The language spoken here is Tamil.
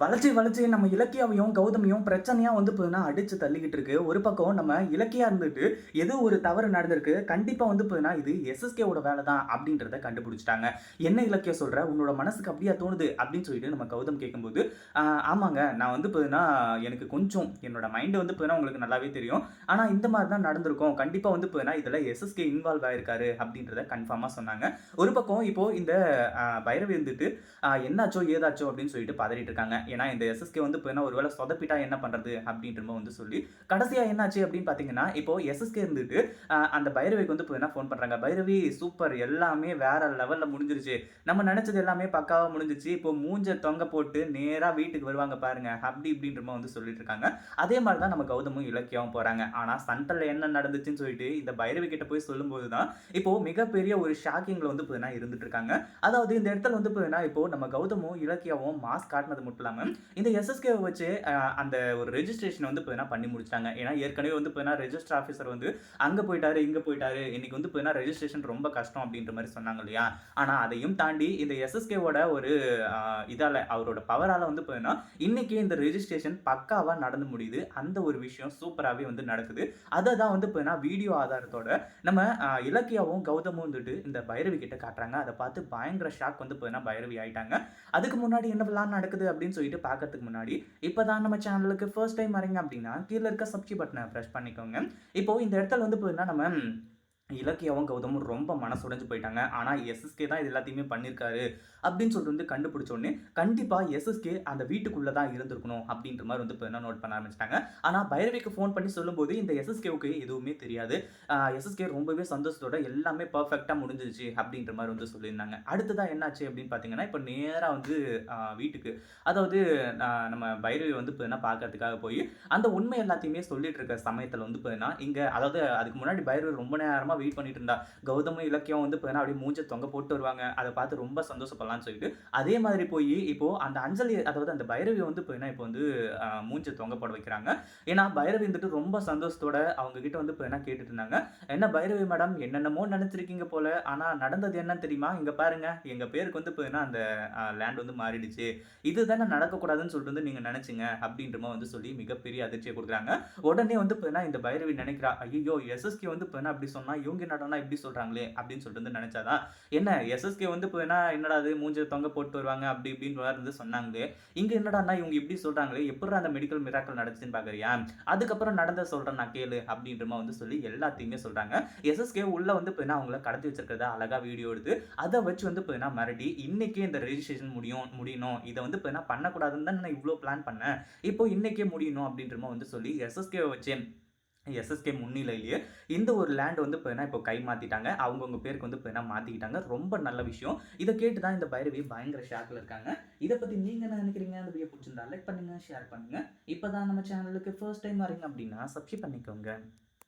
வளர்ச்சி வளர்ச்சி நம்ம இலக்கியாவையும் கௌதமியும் பிரச்சனையாக வந்து போதுனா அடித்து தள்ளிக்கிட்டு இருக்கு. ஒரு பக்கம் நம்ம இலக்கியா இருந்துட்டு ஏதோ ஒரு தவறு நடந்திருக்கு. கண்டிப்பாக வந்து போதுனா இது எஸ்எஸ்கேவோட வேலை தான் அப்படின்றத கண்டுபிடிச்சிட்டாங்க. என்ன இலக்கியம் சொல்கிற உன்னோட மனசுக்கு அப்படியா தோணுது அப்படின்னு சொல்லிட்டு நம்ம கௌதம் கேட்கும்போது ஆமாங்க. நான் வந்து போதுனா எனக்கு கொஞ்சம் என்னோட மைண்டு வந்து போதுனா உங்களுக்கு நல்லாவே தெரியும். ஆனால் இந்த மாதிரி தான் நடந்திருக்கும். கண்டிப்பாக வந்து போதுனா இதில் எஸ்எஸ்கே இன்வால்வ் ஆயிருக்காரு அப்படின்றத கன்ஃபார்மாக சொன்னாங்க. ஒரு பக்கம் இப்போது இந்த பைரவி இருந்துட்டு என்னாச்சோ ஏதாச்சோ அப்படின்னு சொல்லிட்டு பதறிட்டு இருக்காங்க. ஏன்னா இந்த எஸ்எஸ்கே வந்து இப்போ ஒருவேளை சொதப்பிட்டா என்ன பண்ணுறது அப்படின்ற மாதிரி வந்து சொல்லி கடைசியாக என்னாச்சு அப்படின்னு பார்த்தீங்கன்னா இப்போ எஸ்எஸ்கே இருந்துட்டு அந்த பைரவிக்கு வந்து இப்போ ஃபோன் பண்ணுறாங்க பைரவி சூப்பர் எல்லாமே வேற லெவலில் முடிஞ்சிருச்சு. நம்ம நினச்சது எல்லாமே பக்காவாக முடிஞ்சிச்சு. இப்போ மூஞ்ச தொங்க போட்டு நேராக வீட்டுக்கு வருவாங்க பாருங்க அப்படி இப்படின்ற மாதிரி வந்து சொல்லிட்டு இருக்காங்க. அதே மாதிரி தான் நம்ம கௌதமும் இலக்கியாவும் போகிறாங்க ஆனால் சண்டரில் என்ன நடந்துச்சுன்னு சொல்லிட்டு இந்த பைரவி கிட்ட போய் சொல்லும்போது தான் இப்போ மிகப்பெரிய ஒரு ஷாக்கிங்கில் வந்து இப்போ இருந்துட்டு இருக்காங்க. அதாவது இந்த இடத்துல வந்து இப்போ இப்போ நம்ம கௌதமும் இலக்கியாவும் மாஸ்க் காட்டினது மட்டும் இந்த எஸ்எஸ்கே வச்சு அந்த ஒரு ரெஜிஸ்ட்ரேஷன் வந்து இப்போ பண்ணி முடிச்சிட்டாங்க. ஏன்னா ஏற்கனவே வந்து இப்போ ரெஜிஸ்டர் ஆஃபீஸர் வந்து அங்கே போயிட்டாரு இங்கே போயிட்டாரு. இன்னைக்கு வந்து இப்போ ரெஜிஸ்ட்ரேஷன் ரொம்ப கஷ்டம் அப்படின்ற மாதிரி சொன்னாங்க இல்லையா? ஆனால் அதையும் தாண்டி இந்த எஸ்எஸ்கேவோட ஒரு இதால் அவரோட பவரால் வந்து பார்த்தீங்கன்னா இன்னைக்கு இந்த ரெஜிஸ்ட்ரேஷன் பக்காவாக நடந்து முடியுது. அந்த ஒரு விஷயம் சூப்பராகவே வந்து நடக்குது. அதை தான் வந்து இப்போ வீடியோ ஆதாரத்தோட நம்ம இலக்கியாவும் கௌதமும் வந்துட்டு இந்த பைரவி கிட்ட காட்டுறாங்க. அதை பார்த்து பயங்கர ஷாக் வந்து இப்போ பைரவி ஆயிட்டாங்க. அதுக்கு முன்னாடி என்ன நடக்குது அப்படின்னு சொல்லி சொல்லிட்டு பார்க்கறதுக்கு முன்னாடி இப்போதான் நம்ம சேனலுக்கு ஃபர்ஸ்ட் டைம் வரீங்க அப்படின்னா கீழே இருக்க சப்ஸ்கிரைப் பட்டனை ப்ரெஸ் பண்ணிக்கோங்க. இப்போ இந்த இடத்துல வந்து போயிருந்தா நம்ம இலக்கியாவும் கௌதமும் ரொம்ப மனசுடைஞ்சு போயிட்டாங்க. ஆனால் எஸ்எஸ்கே தான் இது எல்லாத்தையுமே பண்ணியிருக்காரு அப்படின்னு சொல்லிட்டு வந்து கண்டுபிடிச்சோடனே கண்டிப்பாக எஸ்எஸ்கே அந்த வீட்டுக்குள்ளே தான் இருந்திருக்கணும் அப்படின்ற மாதிரி வந்து இப்போ என்ன நோட் பண்ண ஆரம்பிச்சிட்டாங்க. ஆனால் பைரவிக்கு ஃபோன் பண்ணி சொல்லும்போது இந்த எஸ்எஸ்கேவுக்கு எதுவுமே தெரியாது. எஸ்எஸ்கே ரொம்பவே சந்தோஷத்தோட எல்லாமே பர்ஃபெக்டாக முடிஞ்சிருச்சு அப்படின்ற மாதிரி வந்து சொல்லியிருந்தாங்க. அடுத்ததாக என்னாச்சு அப்படின்னு பார்த்தீங்கன்னா இப்போ நேராக வந்து வீட்டுக்கு. அதாவது நம்ம பைரவி வந்து இப்போ என்ன பார்க்கறதுக்காக போய் அந்த உண்மை எல்லாத்தையுமே சொல்லிட்டு இருக்க சமயத்தில் வந்து இப்போ இங்கே அதாவது அதுக்கு முன்னாடி பைரவி ரொம்ப நேரமாக வெயிட் பண்ணிட்டு இருந்தா கௌதமும் இலக்கியம் வந்து இப்போ அப்படியே மூஞ்ச தொங்க போட்டு வருவாங்க. அதை பார்த்து ரொம்ப சந்தோஷப்படலாம்னு சொல்லிட்டு அதே மாதிரி போய் இப்போ அந்த அஞ்சலி அதாவது அந்த பைரவி வந்து இப்போ இப்போ வந்து மூஞ்ச தொங்க போட வைக்கிறாங்க. ஏன்னா பைரவி வந்துட்டு ரொம்ப சந்தோஷத்தோட அவங்க கிட்ட வந்து இப்போ என்ன கேட்டுட்டு இருந்தாங்க. என்ன பைரவி மேடம் என்னென்னமோ நினைச்சிருக்கீங்க போல. ஆனா நடந்தது என்னன்னு தெரியுமா? இங்க பாருங்க. எங்க பேருக்கு வந்து இப்போ என்ன அந்த லேண்ட் வந்து மாறிடுச்சு. இதுதானே நடக்கக்கூடாதுன்னு சொல்லிட்டு வந்து நீங்க நினைச்சீங்க அப்படின்ற மாதிரி வந்து சொல்லி மிகப்பெரிய அதிர்ச்சியை கொடுக்குறாங்க. உடனே வந்து பார்த்தீங்கன்னா இந்த பைரவி நினைக்கிறா. ஐயோ எஸ்எஸ்கே வந்து இப்போ அப்படி சொன்னா இவங்க நடனா இப்படி சொல்கிறாங்களே அப்படின்னு சொல்லிட்டு வந்து நினச்சாதான் என்ன எஸ்எஸ்கே வந்து இப்போ என்ன என்னடா அது மூஞ்ச தொங்க போட்டு வருவாங்க அப்படி இப்படின்னு வந்து சொன்னாங்களே இங்கே என்னடான்னா இவங்க இப்படி சொல்கிறாங்களே எப்படி அந்த மெடிக்கல் மிராக்கள் நடந்துச்சுன்னு பார்க்குறியா அதுக்கப்புறம் நடந்த சொல்கிறேன் நான் கேளு அப்படின்றமா வந்து சொல்லி எல்லாத்தையுமே சொல்கிறாங்க எஸ்எஸ்கே உள்ளே வந்து இப்போ என்ன அவங்கள கடத்தி வச்சிருக்கிறத அழகாக வீடியோ எடுத்து அதை வச்சு வந்து இப்போ என்ன மிரட்டி இன்னைக்கே இந்த ரெஜிஸ்ட்ரேஷன் முடியும் முடியணும் இதை வந்து இப்போ என்ன பண்ணக்கூடாதுன்னு தான் நான் இவ்வளோ பிளான் பண்ணேன் இப்போ இன்னைக்கே முடியணும் அப்படின்றமா வந்து சொல்லி எஸ்எஸ்கே வச்சேன். எஸ்எஸ்கே முன்னிலையிலேயே இந்த ஒரு லேண்ட் வந்து இப்போ என்ன இப்போ கை மாற்றிட்டாங்க அவங்கவுங்க பேருக்கு வந்து இப்போ என்ன மாற்றிக்கிட்டாங்க ரொம்ப நல்ல விஷயம். இதை கேட்டு தான் இந்த பைரவி பயங்கர ஷாக்கில் இருக்காங்க. இதை பற்றி நீங்கள் என்ன நினைக்கிறீங்க? அந்த வீடியோ பிடிச்சிருந்தா லைக் பண்ணுங்கள் ஷேர் பண்ணுங்கள் இப்போ தான் நம்ம சேனலுக்கு ஃபர்ஸ்ட் டைம் வரீங்க அப்படின்னா சப்ஸ்கிரைப் பண்ணிக்கோங்க.